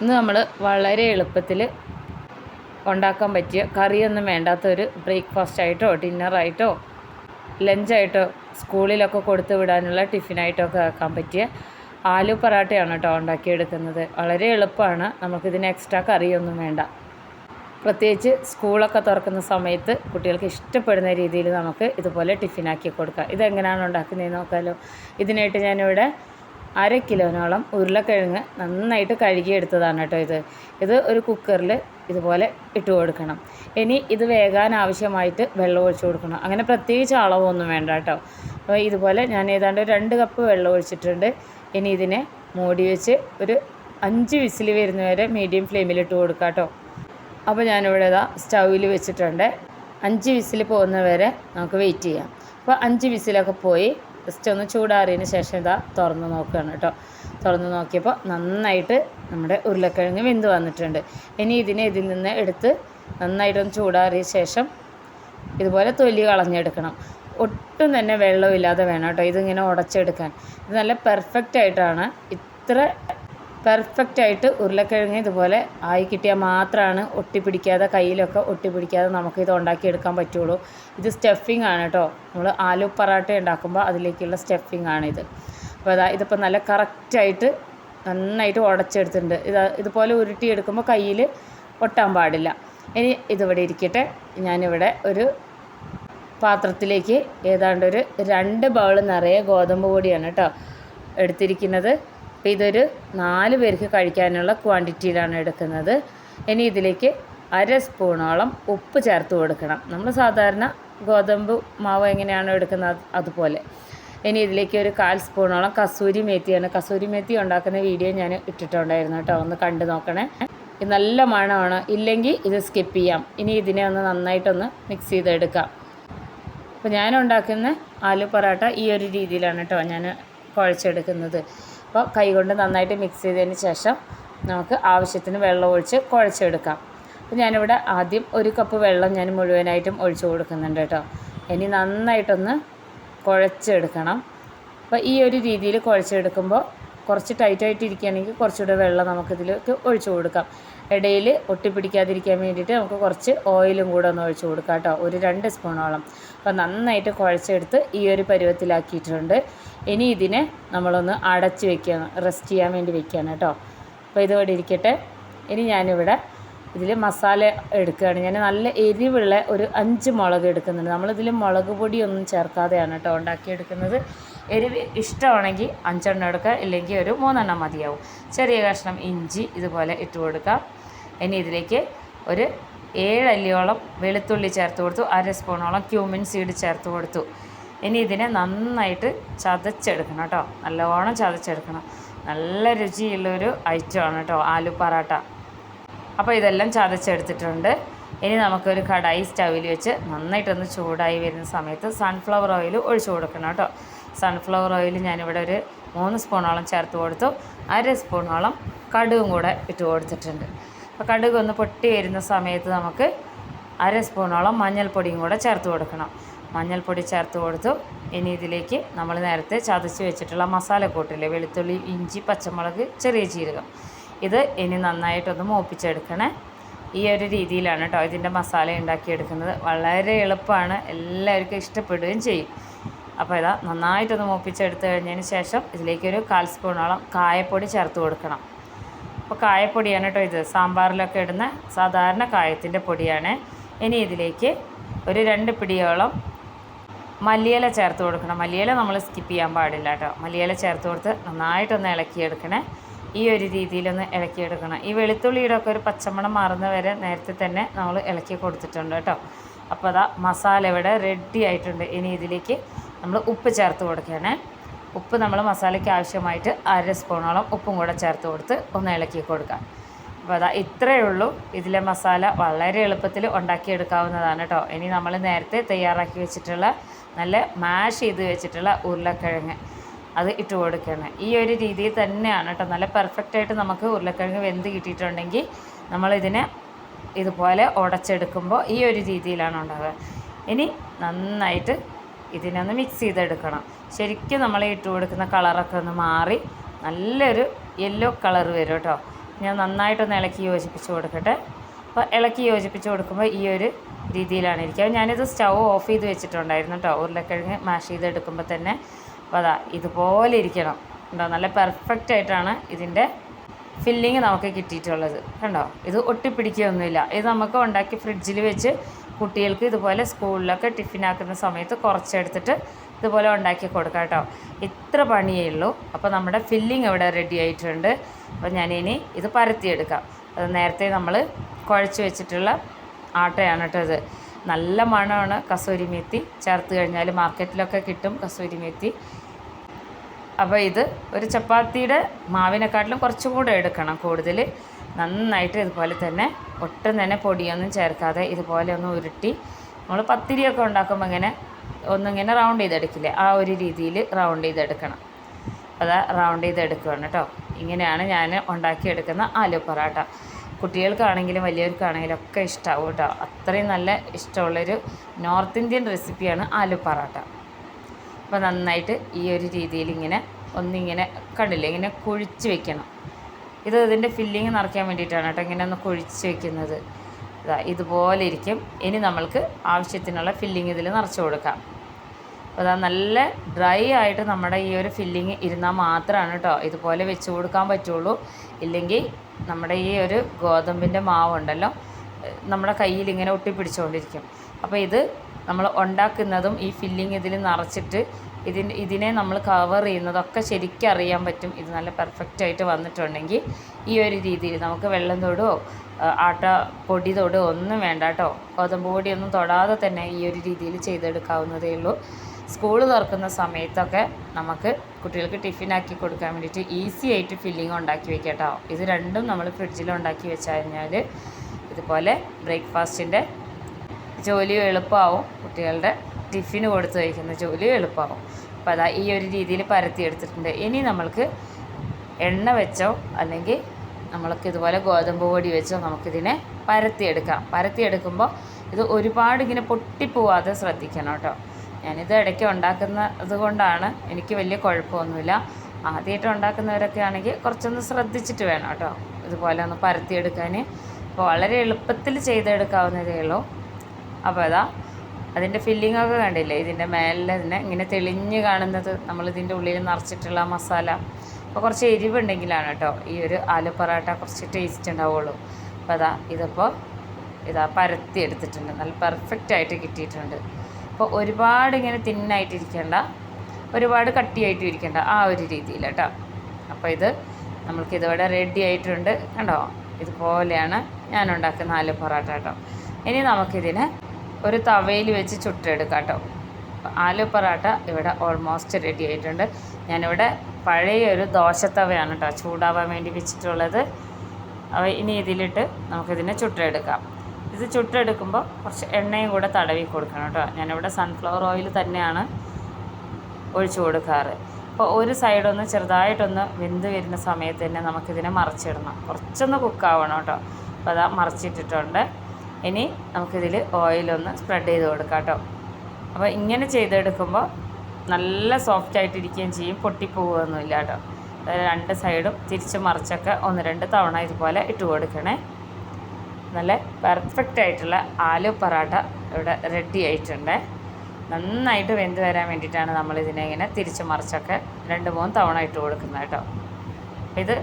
ഇന്ന് നമ്മൾ വളരെ എളുപ്പത്തിൽ ഉണ്ടാക്കാൻ പറ്റിയ കറിയൊന്നും വേണ്ടാത്ത ഒരു ബ്രേക്ക്ഫാസ്റ്റ് ആയിട്ടോ ഡിന്നറായിട്ടോ ലഞ്ചായിട്ടോ സ്കൂളിലൊക്കെ കൊടുത്തു വിടാനുള്ള ടിഫിനായിട്ടോ ഒക്കെ ആക്കാൻ പറ്റിയ ആലു പറാട്ടയാണ് കേട്ടോ ഉണ്ടാക്കിയെടുക്കുന്നത്. വളരെ എളുപ്പമാണ്. നമുക്കിതിന് എക്സ്ട്രാ കറിയൊന്നും വേണ്ട. പ്രത്യേകിച്ച് സ്കൂളൊക്കെ തുറക്കുന്ന സമയത്ത് കുട്ടികൾക്ക് ഇഷ്ടപ്പെടുന്ന രീതിയിൽ നമുക്ക് ഇതുപോലെ ടിഫിനാക്കി കൊടുക്കാം. ഇതെങ്ങനെയാണ് ഉണ്ടാക്കുന്നതെന്ന് നോക്കാമല്ലോ ഇതിനായിട്ട് ഞാനിവിടെ അര കിലോനോളം ഉരുളക്കിഴങ്ങ് നന്നായിട്ട് കഴുകിയെടുത്തതാണ് കേട്ടോ ഇത്. ഇത് ഒരു കുക്കറിൽ ഇതുപോലെ ഇട്ട് കൊടുക്കണം. ഇനി ഇത് വേകാൻ ആവശ്യമായിട്ട് വെള്ളം ഒഴിച്ച് കൊടുക്കണം. അങ്ങനെ പ്രത്യേകിച്ച് അളവൊന്നും വേണ്ട കേട്ടോ. അപ്പോൾ ഇതുപോലെ ഞാൻ ഏതാണ്ട് രണ്ട് കപ്പ് വെള്ളം ഒഴിച്ചിട്ടുണ്ട്. ഇനി ഇതിനെ മൂടി വെച്ച് ഒരു അഞ്ച് വിസിൽ വരുന്നവരെ മീഡിയം ഫ്ലെയിമിൽ ഇട്ട് കൊടുക്കാം കേട്ടോ. അപ്പോൾ ഞാനിവിടെ ഇതാ സ്റ്റൗവിൽ വെച്ചിട്ടുണ്ട്. അഞ്ച് വിസിൽ പോകുന്നവരെ നമുക്ക് വെയിറ്റ് ചെയ്യാം. അപ്പോൾ അഞ്ച് വിസിലൊക്കെ പോയി ജസ്റ്റ് ഒന്ന് ചൂടാറിയതിന് ശേഷം ഇതാ തുറന്ന് നോക്കുകയാണ് കേട്ടോ. തുറന്ന് നോക്കിയപ്പോൾ നന്നായിട്ട് നമ്മുടെ ഉരുളക്കിഴങ്ങ് വെന്ത് വന്നിട്ടുണ്ട്. ഇനി ഇതിനെ ഇതിൽ നിന്ന് എടുത്ത് നന്നായിട്ടൊന്ന് ചൂടാറിയ ശേഷം ഇതുപോലെ തൊലി കളഞ്ഞെടുക്കണം. ഒട്ടും തന്നെ വെള്ളമില്ലാതെ വേണം കേട്ടോ ഇതിങ്ങനെ ഉടച്ചെടുക്കാൻ. ഇത് നല്ല പെർഫെക്റ്റ് ആയിട്ടാണ്. ഇത്ര പെർഫെക്റ്റ് ആയിട്ട് ഉരുളക്കിഴങ്ങ് ഇതുപോലെ ആയി കിട്ടിയാൽ മാത്രമാണ് ഒട്ടിപ്പിടിക്കാതെ കയ്യിലൊക്കെ ഒട്ടിപ്പിടിക്കാതെ നമുക്ക് ഇത് ഉണ്ടാക്കിയെടുക്കാൻ പറ്റുള്ളൂ. ഇത് സ്റ്റഫിംഗ് ആണ് കേട്ടോ. നമ്മൾ ആലു പറാട്ട ഉണ്ടാക്കുമ്പോൾ അതിലേക്കുള്ള സ്റ്റഫിംഗ് ആണിത് അപ്പോൾ അതാ ഇതിപ്പോൾ നല്ല കറക്റ്റായിട്ട് നന്നായിട്ട് ഉടച്ചെടുത്തിട്ടുണ്ട്. ഇത് ഇതുപോലെ ഉരുട്ടിയെടുക്കുമ്പോൾ കയ്യിൽ ഒട്ടാൻ പാടില്ല. ഇനി ഇതിവിടെ ഇരിക്കട്ടെ. ഞാനിവിടെ ഒരു പാത്രത്തിലേക്ക് ഏതാണ്ട് ഒരു രണ്ട് ബൗൾ നിറയെ ഗോതമ്പ് പൊടിയാണ് കേട്ടോ എടുത്തിരിക്കുന്നത്. അപ്പോൾ ഇതൊരു നാല് പേർക്ക് കഴിക്കാനുള്ള ക്വാണ്ടിറ്റിയിലാണ് എടുക്കുന്നത്. ഇനി ഇതിലേക്ക് അര സ്പൂണോളം ഉപ്പ് ചേർത്ത് കൊടുക്കണം. നമ്മൾ സാധാരണ ഗോതമ്പ് മാവ് എങ്ങനെയാണോ എടുക്കുന്നത് അതുപോലെ. ഇനി ഇതിലേക്ക് ഒരു കാൽ സ്പൂണോളം കസൂരി മേത്തിയാണ്. കസൂരി മേത്തി ഉണ്ടാക്കുന്ന വീഡിയോ ഞാൻ ഇട്ടിട്ടുണ്ടായിരുന്നു കേട്ടോ. ഒന്ന് കണ്ടു നോക്കണേ. ഇത് നല്ല മണമാണ്. ഇല്ലെങ്കിൽ ഇത് സ്കിപ്പ് ചെയ്യാം. ഇനി ഇതിനെ ഒന്ന് നന്നായിട്ടൊന്ന് മിക്സ് ചെയ്തെടുക്കാം. അപ്പോൾ ഞാൻ ഉണ്ടാക്കുന്ന ആലു പൊറാട്ട ഈ ഒരു രീതിയിലാണ് കേട്ടോ ഞാൻ കുഴച്ചെടുക്കുന്നത്. അപ്പോൾ കൈകൊണ്ട് നന്നായിട്ട് മിക്സ് ചെയ്തതിന് ശേഷം നമുക്ക് ആവശ്യത്തിന് വെള്ളം ഒഴിച്ച് കുഴച്ചെടുക്കാം. അപ്പോൾ ഞാനിവിടെ ആദ്യം ഒരു കപ്പ് വെള്ളം ഞാൻ മുഴുവനായിട്ടും ഒഴിച്ചു കൊടുക്കുന്നുണ്ട് കേട്ടോ. ഇനി നന്നായിട്ടൊന്ന് കുഴച്ചെടുക്കണം. അപ്പോൾ ഈ ഒരു രീതിയിൽ കുഴച്ചെടുക്കുമ്പോൾ കുറച്ച് ടൈറ്റായിട്ട് ഇരിക്കുകയാണെങ്കിൽ കുറച്ചുകൂടെ വെള്ളം നമുക്കിതിലേക്ക് ഒഴിച്ചു കൊടുക്കാം. ഇടയിൽ ഒട്ടിപ്പിടിക്കാതിരിക്കാൻ വേണ്ടിയിട്ട് നമുക്ക് കുറച്ച് ഓയിലും കൂടെ ഒന്ന് ഒഴിച്ച് കൊടുക്കാം കേട്ടോ. ഒരു രണ്ട് സ്പൂണോളം. അപ്പോൾ നന്നായിട്ട് കുഴച്ചെടുത്ത് ഈ ഒരു പരുവത്തിലാക്കിയിട്ടുണ്ട്. ഇനി ഇതിനെ നമ്മളൊന്ന് അടച്ച് വെക്കുക റെസ്റ്റ് ചെയ്യാൻ വേണ്ടി വെക്കുകയാണ് കേട്ടോ. അപ്പോൾ ഇതോടെ ഇരിക്കട്ടെ. ഇനി ഞാനിവിടെ ഇതിൽ മസാല എടുക്കുകയാണ്. ഞാൻ നല്ല എരിവുള്ള ഒരു അഞ്ച് മുളക് എടുക്കുന്നുണ്ട്. നമ്മളിതിൽ മുളക് പൊടിയൊന്നും ചേർക്കാതെയാണ് കേട്ടോ ഉണ്ടാക്കിയെടുക്കുന്നത്. എരിവ് ഇഷ്ടമാണെങ്കിൽ അഞ്ചെണ്ണം എടുക്കുക ഇല്ലെങ്കിൽ ഒരു മൂന്നെണ്ണം മതിയാവും. ചെറിയ കഷ്ണം ഇഞ്ചി ഇതുപോലെ ഇട്ട് കൊടുക്കാം. ഇനി ഇതിലേക്ക് ഒരു ഏഴല്ലിയോളം വെളുത്തുള്ളി ചേർത്ത് കൊടുത്തു അര സ്പൂണോളം ക്യൂമിൻ സീഡ് ചേർത്ത് കൊടുത്തു. ഇനി ഇതിനെ നന്നായിട്ട് ചതച്ചെടുക്കണം കേട്ടോ. നല്ലോണം ചതച്ചെടുക്കണം. നല്ല രുചിയുള്ളൊരു ഐറ്റമാണ് കേട്ടോ ആലു പറാട്ട. അപ്പോൾ ഇതെല്ലാം ചതച്ചെടുത്തിട്ടുണ്ട്. ഇനി നമുക്കൊരു കടായി സ്റ്റവിൽ വെച്ച് നന്നായിട്ടൊന്ന് ചൂടായി വരുന്ന സമയത്ത് സൺഫ്ലവർ ഓയിൽ ഒഴിച്ചു കൊടുക്കണം കേട്ടോ. സൺഫ്ലവർ ഓയിൽ ഞാനിവിടെ ഒരു മൂന്ന് സ്പൂണോളം ചേർത്ത് കൊടുത്തു. അര സ്പൂണോളം കടുകും കൂടെ ഇട്ട് കൊടുത്തിട്ടുണ്ട്. അപ്പോൾ കടുക് ഒന്ന് പൊട്ടി വരുന്ന സമയത്ത് നമുക്ക് അര സ്പൂണോളം മഞ്ഞൾപ്പൊടിയും കൂടെ ചേർത്ത് കൊടുക്കണം. മഞ്ഞൾപ്പൊടി ചേർത്ത് കൊടുത്തു. ഇനി ഇതിലേക്ക് നമ്മൾ നേരത്തെ ചതച്ച് വെച്ചിട്ടുള്ള മസാലക്കൂട്ടില്ലേ വെളുത്തുള്ളി ഇഞ്ചി പച്ചമുളക് ചെറിയ ജീരകം. ഇത് ഇനി നന്നായിട്ടൊന്ന് മൂപ്പിച്ചെടുക്കണേ. ഈ ഒരു രീതിയിലാണ് കേട്ടോ ഇതിന്റെ മസാല ഉണ്ടാക്കിയെടുക്കുന്നത്. വളരെ എളുപ്പമാണ്. എല്ലാവർക്കും ഇഷ്ടപ്പെടുകയും ചെയ്യും. അപ്പോൾ ഇതാ നന്നായിട്ടൊന്ന് മൂപ്പിച്ചെടുത്ത് കഴിഞ്ഞതിന് ശേഷം ഇതിലേക്കൊരു കാൽ സ്പൂണോളം കായപ്പൊടി ചേർത്ത് കൊടുക്കണം. അപ്പോൾ കായപ്പൊടിയാണ് കേട്ടോ ഇത്. സാമ്പാറിലൊക്കെ ഇടുന്ന സാധാരണ കായത്തിന്റെ പൊടിയാണ്. ഇനി ഇതിലേക്ക് ഒരു രണ്ട് പിടിയോളം മല്ലിയില ചേർത്ത് കൊടുക്കണം. മല്ലിയില നമ്മൾ സ്കിപ്പ് ചെയ്യാൻ പാടില്ല കേട്ടോ. മല്ലിയില ചേർത്ത് കൊടുത്ത് നന്നായിട്ടൊന്ന് ഇളക്കിയെടുക്കണേ. ഈ ഒരു രീതിയിലൊന്ന് ഇളക്കിയെടുക്കണം. ഈ വെളുത്തുള്ളിയുടെ ഒക്കെ ഒരു പച്ചമണം മാറുന്ന വരെ നേരത്തെ തന്നെ നമ്മൾ ഇളക്കി കൊടുത്തിട്ടുണ്ട് കേട്ടോ. അപ്പോൾ അതാ മസാല ഇവിടെ റെഡി ആയിട്ടുണ്ട്. ഇനി ഇതിലേക്ക് നമ്മൾ ഉപ്പ് ചേർത്ത് കൊടുക്കുകയാണേ. ഉപ്പ് നമ്മൾ മസാലയ്ക്ക് ആവശ്യമായിട്ട് അര സ്പൂണോളം ഉപ്പും കൂടെ ചേർത്ത് കൊടുത്ത് ഒന്ന് ഇളക്കി കൊടുക്കാം. അപ്പോൾ അതാ ഇത്രയേ ഉള്ളൂ. ഇതിലെ മസാല വളരെ എളുപ്പത്തിൽ ഉണ്ടാക്കിയെടുക്കാവുന്നതാണ് കേട്ടോ ഇനി നമ്മൾ നേരത്തെ തയ്യാറാക്കി വെച്ചിട്ടുള്ള നല്ല മാഷ് ചെയ്ത് വെച്ചിട്ടുള്ള ഉരുളക്കിഴങ്ങ് അത് ഇട്ട് കൊടുക്കണം. ഈ ഒരു രീതിയിൽ തന്നെയാണ് കേട്ടോ നല്ല പെർഫെക്റ്റ് ആയിട്ട് നമുക്ക് ഉരുളക്കിഴങ്ങ് വെന്ത് കിട്ടിയിട്ടുണ്ടെങ്കിൽ നമ്മളിതിനെ ഇതുപോലെ ഉടച്ചെടുക്കുമ്പോൾ ഈ ഒരു രീതിയിലാണ് ഉണ്ടാവുക. ഇനി നന്നായിട്ട് ഇതിനൊന്ന് മിക്സ് ചെയ്തെടുക്കണം. ശരിക്കും നമ്മൾ ഇട്ട് കൊടുക്കുന്ന കളറൊക്കെ ഒന്ന് മാറി നല്ലൊരു യെല്ലോ കളർ വരും കേട്ടോ ഞാൻ നന്നായിട്ടൊന്ന് ഇളക്കി യോജിപ്പിച്ച് കൊടുക്കട്ടെ. അപ്പോൾ ഇളക്കി യോജിപ്പിച്ച് കൊടുക്കുമ്പോൾ ഈ ഒരു രീതിയിലാണ് ഇരിക്കുക. ഞാനിത് സ്റ്റൗ ഓഫ് ചെയ്ത് വെച്ചിട്ടുണ്ടായിരുന്നു കേട്ടോ ഉരുളക്കിഴങ്ങ് മാഷ് ചെയ്തെടുക്കുമ്പോൾ തന്നെ. അപ്പോൾ അതാ ഇതുപോലെ ഇരിക്കണം. ഉണ്ടോ നല്ല പെർഫെക്റ്റ് ആയിട്ടാണ് ഇതിന്റെ ഫില്ലിങ് നമുക്ക് കിട്ടിയിട്ടുള്ളത്. കണ്ടോ? ഇത് ഒട്ടിപ്പിടിക്കുകയൊന്നുമില്ല. ഇത് നമുക്ക് ഉണ്ടാക്കി ഫ്രിഡ്ജിൽ വെച്ച് കുട്ടികൾക്ക് ഇതുപോലെ സ്കൂളിലൊക്കെ ടിഫിനാക്കുന്ന സമയത്ത് കുറച്ചെടുത്തിട്ട് ഇതുപോലെ ഉണ്ടാക്കി കൊടുക്കാം കേട്ടോ. ഇത്ര പണിയേ ഉള്ളൂ. അപ്പോൾ നമ്മുടെ ഫില്ലിങ് ഇവിടെ റെഡി ആയിട്ടുണ്ട്. അപ്പോൾ ഞാനിനി ഇത് പരത്തിയെടുക്കാം. അത് നേരത്തെ നമ്മൾ കുഴച്ച് വെച്ചിട്ടുള്ള ആട്ടയാണ് കേട്ടോ ഇത്. നല്ല മണമാണ് കസൂരി മെത്തി. ചേർത്ത് കഴിഞ്ഞാൽ മാർക്കറ്റിലൊക്കെ കിട്ടും കസൂരി മെത്തി. അപ്പോൾ ഇത് ഒരു ചപ്പാത്തിയുടെ മാവിനെക്കാട്ടിലും കുറച്ചും കൂടെ എടുക്കണം കൂടുതൽ. നന്നായിട്ട് ഇതുപോലെ തന്നെ ഒട്ടും തന്നെ പൊടിയൊന്നും ചേർക്കാതെ ഇതുപോലെ ഒന്ന് ഉരുട്ടി നമ്മൾ പത്തിരിയൊക്കെ ഉണ്ടാക്കുമ്പോൾ ഇങ്ങനെ ഒന്നിങ്ങനെ റൗണ്ട് ചെയ്തെടുക്കില്ലേ? ആ ഒരു രീതിയിൽ റൗണ്ട് ചെയ്തെടുക്കണം. അതാ റൗണ്ട് ചെയ്തെടുക്കുകയാണ് കേട്ടോ. ഇങ്ങനെയാണ് ഞാൻ ഉണ്ടാക്കിയെടുക്കുന്ന ആലു പൊറാട്ട. കുട്ടികൾക്കാണെങ്കിലും വലിയവർക്കാണെങ്കിലും ഒക്കെ ഇഷ്ടമാവും കേട്ടോ. അത്രയും നല്ല ഇഷ്ടമുള്ളൊരു നോർത്ത് ഇന്ത്യൻ റെസിപ്പിയാണ് ആലു പൊറാട്ട. അപ്പോൾ നന്നായിട്ട് ഈ ഒരു രീതിയിൽ ഇങ്ങനെ ഒന്നിങ്ങനെ കണ്ടില്ല? ഇങ്ങനെ കുഴിച്ച് വെക്കണം. ഇത് ഇതിന്റെ ഫില്ലിങ് നിറയ്ക്കാൻ വേണ്ടിയിട്ടാണ് കേട്ടോ ഇങ്ങനെ ഒന്ന് കുഴിച്ച് വെക്കുന്നത്. ഇതാ ഇതുപോലെ ഇരിക്കും. ഇനി നമ്മൾക്ക് ആവശ്യത്തിനുള്ള ഫില്ലിങ് ഇതിൽ നിറച്ച് കൊടുക്കാം. അപ്പോൾ അതാ നല്ല ഡ്രൈ ആയിട്ട് നമ്മുടെ ഈ ഒരു ഫില്ലിങ് ഇരുന്നാൽ മാത്രമാണ് കേട്ടോ ഇതുപോലെ വെച്ച് കൊടുക്കാൻ പറ്റുള്ളൂ. ഇല്ലെങ്കിൽ നമ്മുടെ ഈ ഒരു ഗോതമ്പിന്റെ മാവുണ്ടല്ലോ നമ്മുടെ കയ്യിൽ ഇങ്ങനെ ഒട്ടിപ്പിടിച്ചുകൊണ്ടിരിക്കും. അപ്പോൾ ഇത് നമ്മൾ ഉണ്ടാക്കുന്നതും ഈ ഫില്ലിങ് ഇതിൽ നിറച്ചിട്ട് ഇതിന് ഇതിനെ നമ്മൾ കവർ ചെയ്യുന്നതൊക്കെ ശരിക്കും അറിയാൻ പറ്റും. ഇത് നല്ല പെർഫെക്റ്റ് ആയിട്ട് വന്നിട്ടുണ്ടെങ്കിൽ ഈ ഒരു രീതിയിൽ നമുക്ക് വെള്ളം തൊടുകയോ ആട്ട പൊടി തൊടുകയോ ഒന്നും വേണ്ട കേട്ടോ. ഗോതമ്പ് പൊടിയൊന്നും തൊടാതെ തന്നെ ഈ ഒരു രീതിയിൽ ചെയ്തെടുക്കാവുന്നതേ ഉള്ളൂ. സ്കൂൾ തുറക്കുന്ന സമയത്തൊക്കെ നമുക്ക് കുട്ടികൾക്ക് ടിഫിനാക്കി കൊടുക്കാൻ വേണ്ടിയിട്ട് ഈസി ആയിട്ട് ഫില്ലിംഗ് ഉണ്ടാക്കി വെക്കാം കേട്ടോ. ഇത് രണ്ടും നമ്മൾ ഫ്രിഡ്ജിൽ ഉണ്ടാക്കി വെച്ച് കഴിഞ്ഞാൽ ഇതുപോലെ ബ്രേക്ക്ഫാസ്റ്റിന്റെ ജോലി എളുപ്പമാവും കുട്ടികളുടെ ടിഫിന് കൊടുത്ത് കഴിക്കുന്ന ജോലി എളുപ്പമാവും. അപ്പോൾ അതാ ഈ ഒരു രീതിയിൽ പരത്തി എടുത്തിട്ടുണ്ട് ഇനി നമ്മൾക്ക് എണ്ണ വെച്ചോ അല്ലെങ്കിൽ നമ്മൾക്ക് ഇതുപോലെ ഗോതമ്പ് പൊടി വെച്ചോ നമുക്കിതിനെ പരത്തിയെടുക്കാം. പരത്തിയെടുക്കുമ്പോൾ ഇത് ഒരുപാട് ഇങ്ങനെ പൊട്ടിപ്പോവാതെ ശ്രദ്ധിക്കണം കേട്ടോ. ഞാനിത് ഇടയ്ക്ക് ഉണ്ടാക്കുന്നത് കൊണ്ടാണ് എനിക്ക് വലിയ കുഴപ്പമൊന്നുമില്ല. ആദ്യമായിട്ട് ഉണ്ടാക്കുന്നവരൊക്കെ ആണെങ്കിൽ കുറച്ചൊന്ന് ശ്രദ്ധിച്ചിട്ട് വേണം കേട്ടോ. ഇതുപോലെ ഒന്ന് പരത്തിയെടുക്കാൻ അപ്പോൾ വളരെ എളുപ്പത്തിൽ ചെയ്തെടുക്കാവുന്നതേ ഉള്ളൂ. അപ്പോൾ അതാ അതിന്റെ ഒക്കെ കണ്ടില്ലേ? ഇതിന്റെ മേലെ തന്നെ ഇങ്ങനെ തെളിഞ്ഞ് കാണുന്നത് നമ്മൾ ഇതിന്റെ ഉള്ളിൽ നിറച്ചിട്ടുള്ള മസാല. അപ്പോൾ കുറച്ച് എരിവുണ്ടെങ്കിലാണ് കേട്ടോ ഈ ഒരു ആലു പൊറാട്ട കുറച്ച് ടേസ്റ്റ് ഉണ്ടാവുള്ളൂ. അപ്പോൾ അതാ ഇതിപ്പോൾ ഇതാ പരത്തി എടുത്തിട്ടുണ്ട്. നല്ല പെർഫെക്റ്റ് ആയിട്ട് കിട്ടിയിട്ടുണ്ട്. അപ്പോൾ ഒരുപാട് ഇങ്ങനെ തിന്നായിട്ടിരിക്കേണ്ട ഒരുപാട് കട്ടിയായിട്ടും ഇരിക്കേണ്ട. ആ ഒരു രീതിയിൽ കേട്ടോ അപ്പോൾ ഇത് നമ്മൾക്ക് ഇതോടെ റെഡി ആയിട്ടുണ്ട്. കണ്ടോ? ഇതുപോലെയാണ് ഞാൻ ഉണ്ടാക്കുന്ന ആലു പൊറാട്ട കേട്ടോ ഇനി നമുക്കിതിനെ ഒരു തവയിൽ വെച്ച് ചുട്ടെടുക്കാം കേട്ടോ ആലു പൊറാട്ട ഇവിടെ ഓൾമോസ്റ്റ് റെഡി ആയിട്ടുണ്ട്. ഞാനിവിടെ പഴയ ഒരു ദോശത്തവയാണ് കേട്ടോ ചൂടാവാൻ വേണ്ടി വെച്ചിട്ടുള്ളത്. ഇനി ഇതിലിട്ട് നമുക്കിതിനെ ചുട്ടെടുക്കാം. ഇത് ചുട്ടെടുക്കുമ്പോൾ കുറച്ച് എണ്ണയും കൂടെ തടവി കൊടുക്കണം കേട്ടോ ഞാനിവിടെ സൺഫ്ലവർ ഓയിൽ തന്നെയാണ് ഒഴിച്ചു കൊടുക്കാറ്. അപ്പോൾ ഒരു സൈഡൊന്ന് ചെറുതായിട്ടൊന്ന് വെന്ത് വരുന്ന സമയത്ത് തന്നെ നമുക്കിതിനെ മറിച്ചിടണം. കുറച്ചൊന്ന് കുക്കാവണം കേട്ടോ അപ്പോൾ അതാ മറിച്ചിട്ടിട്ടുണ്ട്. ഇനി നമുക്കിതിൽ ഓയിലൊന്ന് സ്പ്രെഡ് ചെയ്ത് കൊടുക്കാം കേട്ടോ അപ്പോൾ ഇങ്ങനെ ചെയ്തെടുക്കുമ്പോൾ നല്ല സോഫ്റ്റ് ആയിട്ടിരിക്കുകയും ചെയ്യും പൊട്ടിപ്പോവുകയൊന്നുമില്ല കേട്ടോ രണ്ട് സൈഡും തിരിച്ച് മറിച്ചൊക്കെ ഒന്ന് രണ്ട് തവണ ഇതുപോലെ ഇട്ട് കൊടുക്കണേ. നല്ല പെർഫെക്റ്റ് ആയിട്ടുള്ള ആലു പൊറാട്ട ഇവിടെ റെഡി ആയിട്ടുണ്ട്. നന്നായിട്ട് വെന്ത് വരാൻ വേണ്ടിയിട്ടാണ് നമ്മളിതിനെ ഇങ്ങനെ തിരിച്ച് മറിച്ചൊക്കെ രണ്ട് മൂന്ന് തവണ ഇട്ട് കൊടുക്കുന്നത് കേട്ടോ. ഇത്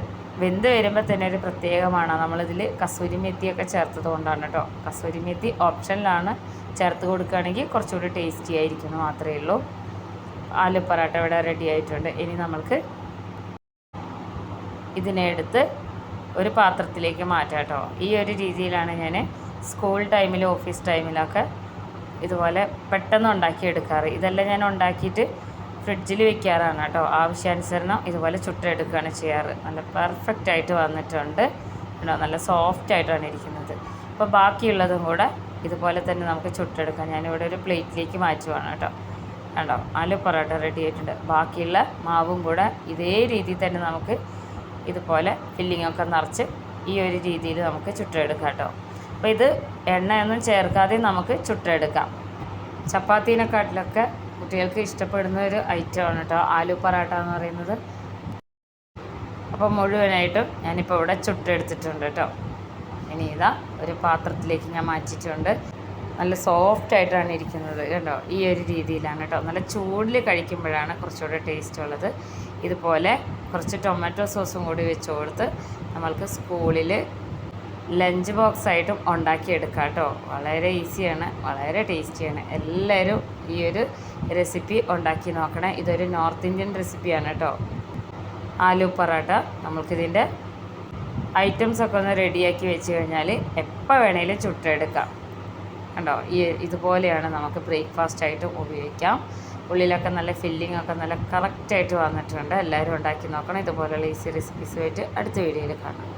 വെന്ത് വരുമ്പോൾ തന്നെ ഒരു പ്രത്യേകമാണ്. നമ്മളിതിൽ കസൂരി മെത്തിയൊക്കെ ചേർത്തത് കൊണ്ടാണ് കേട്ടോ കസൂരി മെത്തി ഓപ്ഷനിലാണ് ചേർത്ത് കൊടുക്കുകയാണെങ്കിൽ കുറച്ചുകൂടി ടേസ്റ്റി ആയിരിക്കും എന്ന് മാത്രമേ ഉള്ളൂ. ആലു പൊറാട്ട ഇവിടെ റെഡി ആയിട്ടുണ്ട്. ഇനി നമ്മൾക്ക് ഇതിനെ എടുത്ത് ഒരു പാത്രത്തിലേക്ക് മാറ്റാം കേട്ടോ ഈ ഒരു രീതിയിലാണ് ഞാൻ സ്കൂൾ ടൈമിൽ ഓഫീസ് ടൈമിലൊക്കെ ഇതുപോലെ പെട്ടെന്ന് ഉണ്ടാക്കിയെടുക്കാറ്. ഇതെല്ലാം ഞാൻ ഉണ്ടാക്കിയിട്ട് ഫ്രിഡ്ജിൽ വെക്കാറാണ് കേട്ടോ. ആവശ്യാനുസരണം ഇതുപോലെ ചുട്ടെടുക്കുകയാണ് ചെയ്യാറ്. നല്ല പെർഫെക്റ്റ് ആയിട്ട് വന്നിട്ടുണ്ട്. കേട്ടോ നല്ല സോഫ്റ്റ് ആയിട്ടാണ് ഇരിക്കുന്നത്. അപ്പോൾ ബാക്കിയുള്ളതും കൂടെ ഇതുപോലെ തന്നെ നമുക്ക് ചുട്ടെടുക്കാം. ഞാനിവിടെ ഒരു പ്ലേറ്റിലേക്ക് മാറ്റുവാണ് കേട്ടോ. കണ്ടോ? ആലു പൊറോട്ട റെഡി ആയിട്ടുണ്ട്. ബാക്കിയുള്ള മാവും കൂടെ ഇതേ രീതിയിൽ തന്നെ നമുക്ക് ഇതുപോലെ ഫില്ലിംഗ് ഒക്കെ നിറച്ച് ഈ ഒരു രീതിയിൽ നമുക്ക് ചുട്ടെടുക്കാം കേട്ടോ. അപ്പോൾ ഇത് എണ്ണയൊന്നും ചേർക്കാതെ നമുക്ക് ചുട്ടെടുക്കാം. ചപ്പാത്തീനെക്കാട്ടിലൊക്കെ കുട്ടികൾക്ക് ഇഷ്ടപ്പെടുന്ന ഒരു ഐറ്റം ആണ് കേട്ടോ. ആലു പൊറാട്ട എന്ന് പറയുന്നത്. അപ്പോൾ മുഴുവനായിട്ടും ഞാനിപ്പോൾ ഇവിടെ ചുട്ടെടുത്തിട്ടുണ്ട് കേട്ടോ. ഇനി ഇതാ ഒരു പാത്രത്തിലേക്ക് ഞാൻ മാറ്റിയിട്ടുണ്ട്. നല്ല സോഫ്റ്റ് ആയിട്ടാണ് ഇരിക്കുന്നത് കണ്ടോ? ഈ ഒരു രീതിയിലാണ് കേട്ടോ. നല്ല ചൂടിൽ കഴിക്കുമ്പോഴാണ് കുറച്ചുകൂടെ ടേസ്റ്റ് ഉള്ളത്. ഇതുപോലെ കുറച്ച് ടൊമാറ്റോ സോസും കൂടി വെച്ച് കൊടുത്ത് നമ്മൾക്ക് സ്കൂളിൽ ലഞ്ച് ബോക്സ് ആയിട്ടും ഉണ്ടാക്കിയെടുക്കാം കേട്ടോ. വളരെ ഈസിയാണ് വളരെ ടേസ്റ്റിയാണ് എല്ലാവരും ഈ ഒരു റെസിപ്പി ഉണ്ടാക്കി നോക്കണേ. ഇതൊരു നോർത്ത് ഇന്ത്യൻ റെസിപ്പിയാണ് കേട്ടോ. ആലു പൊറോട്ട. നമ്മൾക്കിതിന്റെ ഐറ്റംസ് ഒക്കെ ഒന്ന് റെഡിയാക്കി വെച്ച് കഴിഞ്ഞാൽ എപ്പോൾ വേണേലും ചുട്ടെടുക്കാം. കണ്ടോ? ഈ ഇതുപോലെയാണ് നമുക്ക് ബ്രേക്ക്ഫാസ്റ്റ് ആയിട്ട് ഉപയോഗിക്കാം. ഉള്ളിലൊക്കെ നല്ല ഫില്ലിംഗ് ഒക്കെ നല്ല കറക്റ്റായിട്ട് വന്നിട്ടുണ്ട്. എല്ലാവരും ഉണ്ടാക്കി നോക്കണം. ഇതുപോലെയുള്ള ഈസി റെസിപ്പീസുമായിട്ട് അടുത്ത വീഡിയോയിൽ കാണാം.